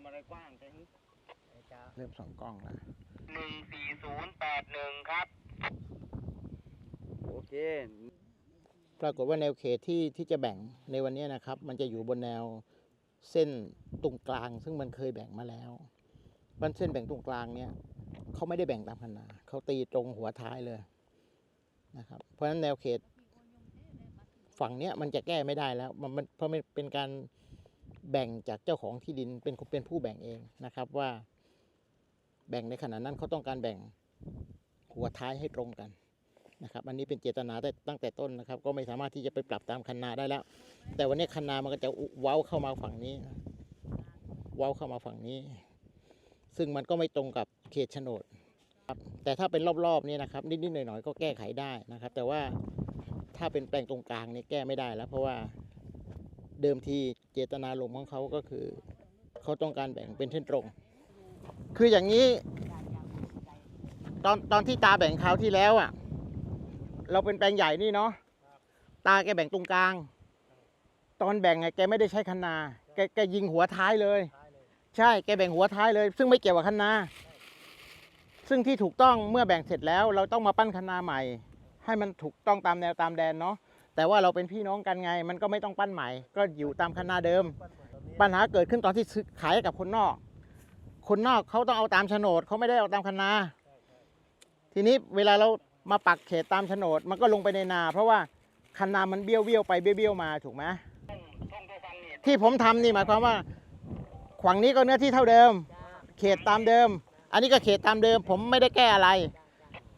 ำอะไรกว้างใช่ไหมเริ่มสองกล้องแล้วหนึ่งสี่ศูนย์แปดหนึ่งครับ โอเค ปรากฏว่าแนวเขตที่ที่จะแบ่งในวันนี้นะครับ มันจะอยู่บนแนวเส้นตรงกลาง ซึ่งมันเคยแบ่งมาแล้วมันเส้นแบ่งตรงกลางเนี่ยเขาไม่ได้แบ่งตามคันนาเขาตีตรงหัวท้ายเลยนะครับ เพราะฉะนั้นแนวเขตฝั่งเนี้ยมันจะแก้ไม่ได้แล้ว มันมันเพราะมันเป็นการ แบ่งจากเจ้าของที่ดินเป็นเป็นผู้แบ่งเองนะครับว่า แบ่งในขณะนั้นเขาต้องการแบ่งหัวท้ายให้ตรงกันนะครับ อันนี้เป็นเจตนาแต่ตั้งแต่ต้นนะครับ ก็ไม่สามารถที่จะไปปรับตามคันนาได้แล้ว แต่วันนี้คันนามันก็จะเว้าเข้ามาฝั่งนี้ เว้าเข้ามาฝั่งนี้ ซึ่งมันก็ไม่ตรงกับเขตโฉนดครับแต่ถ้าเป็นรอบๆนี่นะครับนิดๆหน่อยๆก็แก้ไขได้นะครับ แต่ว่าถ้าเป็นแปลงตรงกลางนี่แก้ไม่ได้แล้ว เพราะว่า เดิมทีเจตนาลมณ์ของเขาก็คือ เขาต้องการแบ่งเป็นเส้นตรง คืออย่างนี้ ตอนตอนที่ตาแบ่งคราวที่แล้วอะ เราเป็นแปลงใหญ่นี่เนาะตาแกแบ่งตรงกลาง ตอนแบ่งไงแกไม่ได้ใช้คันนาแกแกยิงหัวท้ายเลย ใช่แกแบ่งหัวท้ายเลย ซึ่งไม่เกี่ยวกับคันนาซึ่งที่ถูกต้องเมื่อแบ่งเสร็จแล้ว เราต้องมาปั้นคันนาใหม่ ให้มันถูกต้องตามแนวตามแดนเนาะ แต่ว่าเราเป็นพี่น้องกันไง มันก็ไม่ต้องปั้นใหม่ ก็อยู่ตามคันนาเดิม ปัญหาเกิดขึ้นตอนที่ซื้อขายให้กับคนนอก คนนอกเขาต้องเอาตามโฉนดเขาไม่ได้เอาตามคันนา ทีนี้เวลาเรามาปักเขตตามโฉนด มันก็ลงไปในนา เพราะว่าคันนามันเบี้ยวเบี้ยวๆไปเบี้ยวเบี้ยวๆมาถูกไหมที่ผมทำนี่หมายความว่า ขวางนี้ก็เนื้อที่เท่าเดิม เขตตามเดิม อันนี้ก็เขตตามเดิม ผมไม่ได้แก้อะไร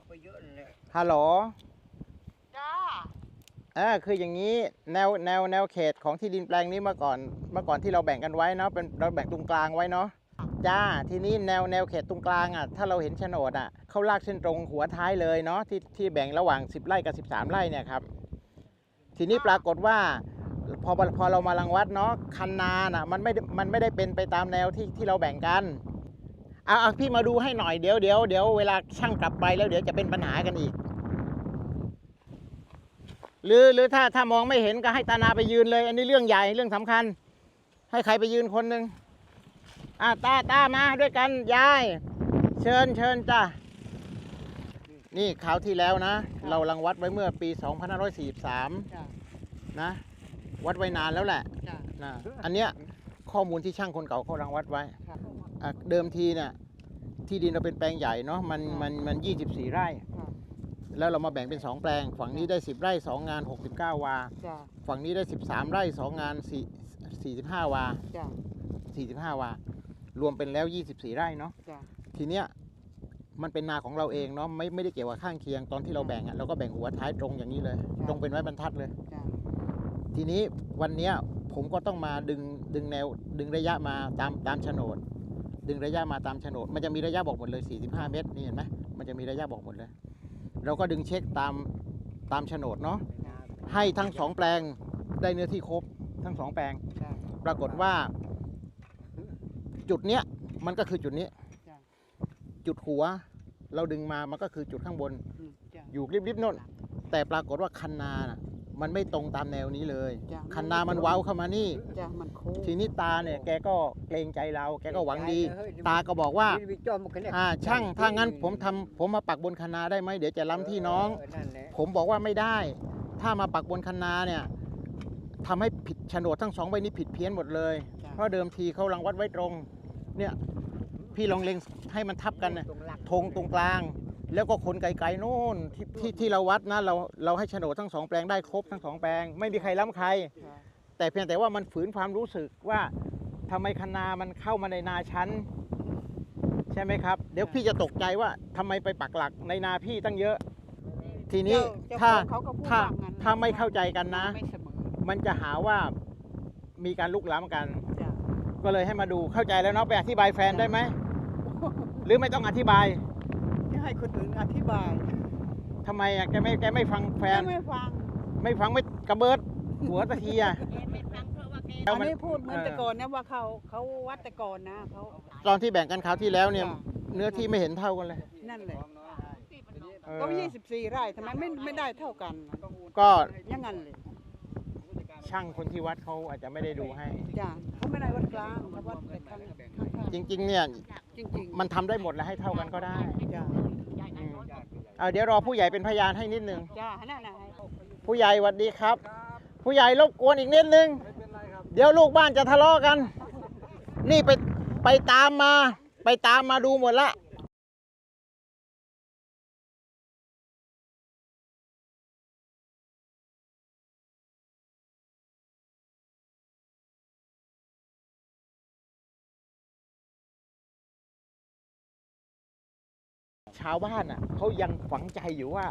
ไปเยอะเลยฮัลโหลจ้าเออคืออย่างนี้แนวแนวแนวเขตของที่ดินแปลงนี้เมื่อก่อนเมื่อก่อนที่เราแบ่งกันไว้เนาะเป็นเราแบ่งตรงกลางไว้เนาะจ้าทีนี้แนวแนวเขตตรงกลางอะถ้าเราเห็นโฉนดอะเขาลากเส้นตรงหัวท้ายเลยเนาะที่ที่แบ่งระหว่าง 10 ไร่กับ 13 ไร่เนี่ยครับทีนี้ปรากฏว่าพอพอเรามารังวัดเนาะคันนาน่ะมันไม่มันไม่ได้เป็นไปตามแนวที่ที่เราแบ่งกันเอาเอาพี่มาดูให้หน่อยเดี๋ยวเดี๋ยวเดี๋ยวเวลาช่างกลับไปแล้วเดี๋ยวจะเป็นปัญหากันอีก หรือหรือถ้าถ้ามองไม่เห็นก็ให้ตานาไปยืนเลย อันนี้เรื่องใหญ่เรื่องสำคัญ ให้ใครไปยืนคนหนึ่งอ่าตาตามาด้วยกันยาย เชิญเชิญจ้านี่คราวที่แล้วนะ เรารังวัดไว้เมื่อปี 2543จ้านะ วัดไว้นานแล้วแหละจ้านะอันเนี้ยข้อมูลที่ช่างคนเก่าเขารังวัดไว้ค่ะอะเดิมทีเนี่ยที่ดินเราเป็นแปลงใหญ่เนาะมันมันมัน 24 ไร่ค่ะ แล้วเรามาแบ่งเป็น 2 แปลง ฝั่งนี้ได้ 10 ไร่ 2 งาน 69 วา จ้าฝั่งนี้ได้ 13 ไร่ 2 งาน4 45 วา จ้า45 วา รวมเป็นแล้ว 24 ไร่เนาะ จ้าทีเนี้ยมันเป็นนาของเราเองเนาะไม่ไม่ได้เกี่ยวกับข้างเคียงตอนที่เราแบ่งอะเราก็แบ่งหัวท้ายตรงอย่างนี้เลย ตรงเป็นไม้บรรทัดเลย จ้าทีนี้วันเนี้ยผมก็ต้องมาดึงดึงแนวดึงระยะมาตามตามโฉนด ดึงระยะมาตามโฉนด มันจะมีระยะบอกหมดเลย 45 เมตรนี่เห็นไหมมันจะมีระยะบอกหมดเลย เราก็ดึงเช็คตามตามโฉนดเนาะให้ทั้งสองแปลงได้เนื้อที่ครบทั้งสองแปลงจ้าปรากฏว่า จุดเนี้ยมันก็คือจุดนี้จ้าจุดหัว เราดึงมามันก็คือจุดข้างบนอืมจ้าอยู่ริบๆโน่นแต่ปรากฏว่าคันนาน่ะ มันไม่ตรงตามแนวนี้เลย จ้ะ คันนามันเว้าเข้ามานี่ จ้ามันโค้งทีนี้ตาเนี่ยแกก็เกรงใจเรา แกก็หวังดี ตาก็บอกว่าอ่าช่างถ้างั้นผมทำผมมาปักบนคันนาได้ไหมเดี๋ยวจะล้ำที่น้องผมบอกว่าไม่ได้ ถ้ามาปักบนคันนาเนี่ยทำให้ผิดโฉนดทั้งสองใบนี้ผิดเพี้ยนหมดเลยจ้ะเพราะเดิมทีเขารังวัดไว้ตรง เนี่ย พี่ลองเล็งให้มันทับกันนะธงตรงกลาง แล้วก็คนไกลๆโน่นที่ที่ที่เราวัดนะเราเราให้โฉนดทั้งสองแปลงได้ครบทั้งสองแปลง ไม่มีใครล้ำใครจ้าแต่เพียงแต่ว่ามันฝืนความรู้สึกว่าทำไมคณามันเข้ามาในนาชั้นใช่ไหมครับ เดี๋ยวพี่จะตกใจว่าทำไมไปปักหลักในนาพี่ตั้งเยอะ ทีนี้เจ้ถ้าเจ้ของเขาก็พูดถ้าว่งั้นถ้าไม่เข้าใจกันนะ ไม่เสมอมันจะหาว่ามีการลุกล้ำกัน จ้าก็เลยให้มาดูเข้าใจแล้วเนาะไปอธิบายแฟนได้ไหม หรือไม่ต้องอธิบายจะ ให้คนอื่นอธิบายทำไมอะแกไม่แกไม่ฟังแฟน ไม่ฟังไม่ฟังไม่กระเบิด หัวตะทีอะอันนี้พูดเหมือนแต่ก่อนนะว่าเขาเขาวัดแต่ก่อนนะเขาตอนที่แบ่งกันคราวที่แล้วเนี่ยจ้ะเนื้อที่ไม่เห็นเท่ากันเลย นั่นแหละเออก็ยี่สิบสี่ไร่ทำไมไม่ไม่ได้เท่ากัน ก็อยังงั้นเลยช่างคนที่วัดเขาอาจจะไม่ได้ดูให้จ้าเขาไม่ได้วัดกลางเขาวัดแต่ข้างข้จริง ๆ เนี่ยจริงมันทำได้หมดแล้วให้เท่ากันก็ได้ๆจ้าอืม เอาเดี๋ยวรอผู้ใหญ่เป็นพยานให้นิดนึง จ้านั่นน่ะผู้ใหญ่หวัดดีครับ ผู้ใหญ่รบกวนอีกนิดนึง เดี๋ยวลูกบ้านจะทะเลาะกัน นี่ไปไปตามมา ไปตามมาดูหมดละ ชาวบ้านอะเขายังฝังใจอยู่ว่า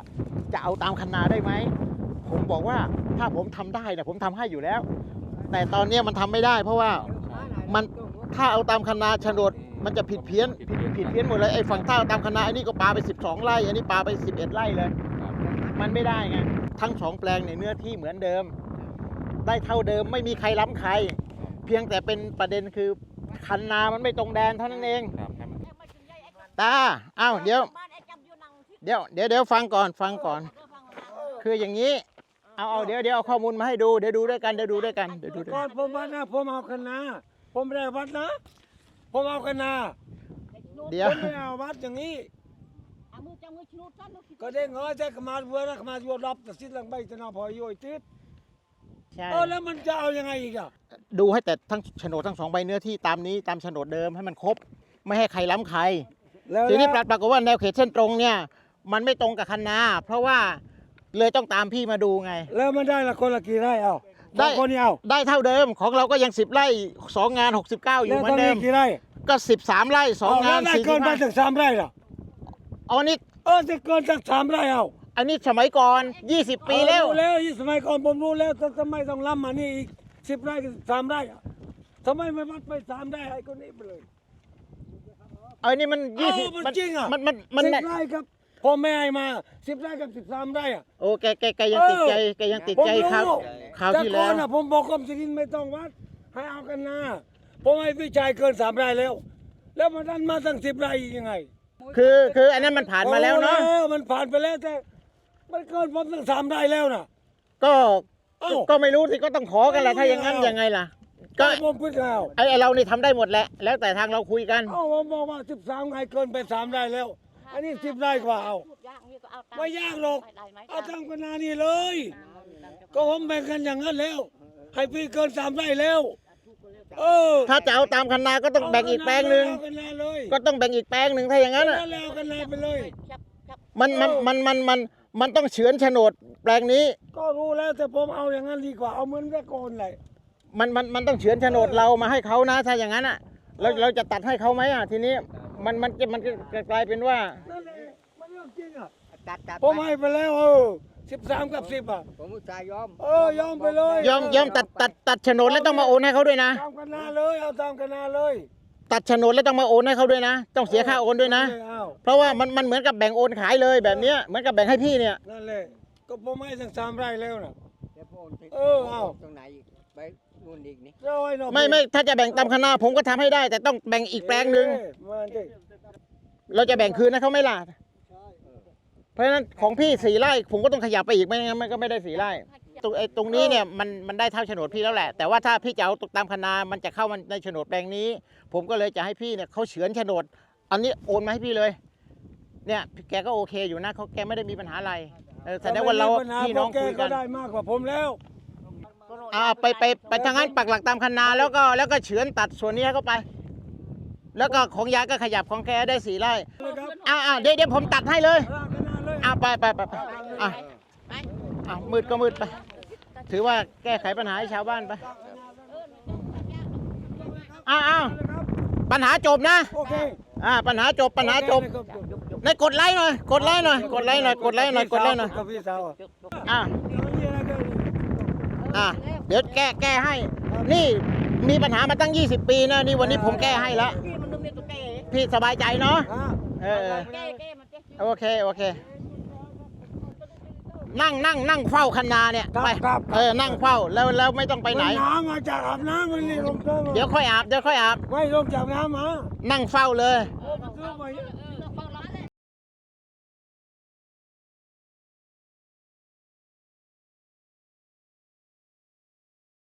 จะเอาตามคันนาได้ไหม ผมบอกว่าถ้าผมทำได้นะผมทำให้อยู่แล้ว แต่ตอนนี้มันทำไม่ได้ เพราะว่ามันถ้าเอาตามคันนาโฉนดมันจะผิดเพี้ยนผิดผิดเพี้ยนหมดเลยไอ้ฝั่งถ้าตามคันนาอันนี้ก็ปลาไป 12 ไร่อันนี้ปลาไป 11 ไร่เลย มันไม่ได้ไงทั้งสองแปลงในเนื้อที่เหมือนเดิม ได้เท่าเดิมไม่มีใครล้ำใคร เพียงแต่เป็นประเด็นคือคันนามันไม่ตรงแดนเท่านั้นเอง ครับให้มันตาอ้าวเดี๋ยวเดี๋ยวเดี๋ยวเดี๋ยวฟังก่อนฟังก่อนคืออย่างนี้ เอาเอาเดี๋ยวเดี๋ยวเอาข้อมูลมาให้ดูเดี๋ยวดูด้วยกันเดี๋ยวดูด้วยกันเดี๋ยวดูด้วยก่กัอนนผมวัดนะผมเอาคณะผมไม่ได้วัดนะ ผมเอาคณะเดี๋ยวผมไม่เอาวัดอย่างนี้ก็ได้เงยแต่ขมาเวรขมาวัวรับแต่สิ้นหลังใบจะนอพอยอยติดใช่เออแล้วมันจะเอายังไงอีกอะดูให้แต่ทั้งโฉนดทั้งสองใบเนื้อที่ตามนี้ตามโฉนดเดิมให้มันครบ ไม่ให้ใครล้ำใคร แล้วทีนี้ปรปรากฏว่าแนวเขตเส้นตรงเนี่ย มันไม่ตรงกับคันนา เพราะว่าเลยต้องตามพี่มาดูไง แล้วมันได้ละคนละกี่ไร่เอาได้สองคนนี่เอาได้เท่าเดิมของเราก็ยัง10ไร่สองงาน69อยู่แล้วเหมือตอนนเดินี้มกี่ไร่ก็13ไร่สองเอางาแล้วนได้เกินไปถึง45สามไร่ล่ะเอาอันนี้เออจะเกินจากสามไร่เอาอันนี้สมัยก่อน 20 ปีแล้วเออรู้แล้วยี่สมัยก่อนผมรู้แล้วแต่ทำไมต้องล้ำมานี่อีกสิบไร่กับสามไร่อะทำไมไม่วัดไปสามไร่ไอ้คนนี้ไปเลย เอาอันนี้มันเอ้า20มันจริงอะมันมันมันสิบมันไร่ครับพ่อแม่ให้มาสิบไร่กับสิบสามไร่อะโอ้แกแกแกยังติดใจแกยังติดผมใจรู้ ครับคราวแต่ที่ก่แล้อวนอะผมบอกกรมที่ดินไม่ต้องวัด ให้เอากันนาผมให้พี่ชายเกินสามไร่แล้ว แล้วมันดันมาตั้งสิบไร่อีกยังไงคือคืออันนั้นมันผ่านมาแล้วเนาะ โอ้มันผ่านไปแล้วแต่มันเกินผมตั้งสามไร่แล้วน่ะ ก็ เอ้า ก็ไม่รู้สิก็ต้องขอกันแหละไม่รู้ถ้าอย่างนั้นแล้วยังไงล่ะ ก็ก็ผมพูดแล้วไอไอ้เรานี่ทำได้หมดแหละ แล้วแต่ทางเราคุยกัน เอ้าผมบอกว่าสิบสามไร่เกินไปสามไร่แล้ว อันนี้สิบไร่กว่าเอาไม่ยากหรอกเอาทำกันนานี่เลย ก็ผมแบ่งกันอย่างนั้นแล้ว ให้พี่เกินสามไร่แล้ว เออถ้าจะเอาตามคันนาก็ต้องแบ่งอีกแปลงหนึ่งเอากันนาเลยก็ต้องแบ่งอีกแปลงหนึ่งถ้าอย่างนั้นเอาอะ แล้วเอากันนาไปเลยมันมันมันมันมันมันต้องเฉือนโฉนดแปลงนี้ ก็รู้แล้วแต่ผมเอาอย่างนั้นดีกว่าเอาเหมือนแต่ก่อนเลย มันมันมันต้องเฉือนโฉนดเรามาให้เขานะถ้าอย่างนั้นอะเราเราจะตัดให้เขาไหมอะทีนี้มันมันจะมันจะกลายเป็นว่านั่นแหละมันเรื่องจริงอะตัดตัดผมให้ไปแล้วเออสิบสามกับสิบอะผมอุตส่าห์ยอมเออยอมไปเลยยอมยอมตัดตัดตัดโฉนดแล้วต้องมาโอนให้เขาด้วยนะตามกันนาเลยเอาตามกันนาเลย ตัดโฉนดแล้วต้องมาโอนให้เขาด้วยนะ ต้องเสียค่าโอนด้วยนะเอาเพราะว่ามันมันเหมือนกับแบ่งโอนขายเลยแบบเนี้ยเหมือนกับแบ่งให้พี่เนี่ยนั่นแหละก็ผมให้ทั้งสามไร่แล้วนะเดี๋ยวผมไปเออเอาตรงไหนอีกไป นู่นอีกนี่เจ้าอ้หน่อไม่ไม่ถ้าจะแบ่งตามคณะผมก็ทำให้ได้ แต่ต้องแบ่งอีกแปลงหนึ่ง เอ้ยมาดิเราจะแบ่งคืนให้เขาไหม่ล่ะเพราะฉะนั้นของพี่สี่ไร่ผมก็ต้องขยับไปอีกไม่งั้นมันก็ไม่ได้สี่ไร่ตรงไอ้ตรงนี้เนี่ยมันมันได้เท่าโฉนดพี่แล้วแหละ แต่ว่าถ้าพี่จะเอาตามคณะมันจะเข้ามันในโฉนดแปลงนี้ ผมก็เลยจะให้พี่เนี่ยเขาเฉือนโฉนด อันนี้โอนมาให้พี่เลย เนี่ยแกก็โอเคอยู่นะเขาแกไม่ได้มีปัญหาอะไรเออแสดงว่าเราไม่มีปัญหพี่น้องเพราะคุยแกกัก็นได้มากกว่าผมแล้ว อ่าไปไปไปทางนั้นปักหลักตามคันนาแล้วก็แล้วก็เฉือนตัดส่วนนี้ให้เขาไป แล้วก็ของยายก็ขยับของแกได้สี่ไร่นะครับอ่าอ่าเดี๋ยวเดี๋ยวผมตัดให้เลยลากกันนาเลยอ่าไปไปไปไปอะอะมืดก็มืดไป ถือว่าแก้ไขปัญหาให้ชาวบ้านไปอ้าวอ้าวปัญหาจบนะโอเคอ่าปัญหาจบปัญหาจบในกดไลค์หน่อยกดไลค์หน่อยกดไลค์หน่อยกดไลค์หน่อยกดไลค์หน่อยกับพี่สาวอะอ่ามี อะไรกันอะเดี๋ยวแก้แก้ให้ นี่มีปัญหามาตั้ง 20 ปีนะนี่วันนี้ผมแก้ให้แล้วพี่มันนึงเนี่ยตัวแก่พี่สบายใจเนาะฮะเออเออแก่แก่มันแก่โอเคโอเค นั่งนั่งนั่งเฝ้าคันนาเนี่ยครับไปครับเออนั่งเฝ้าแล้วแล้วไม่ต้องไปไหนมัน้ำมาจากอาบน้ำมันนี่ลงเติมเดี๋ยวค่อยอาบเดี๋ยวค่อยอาบไม่ลงจากน้ำมานั่งเฝ้าเลย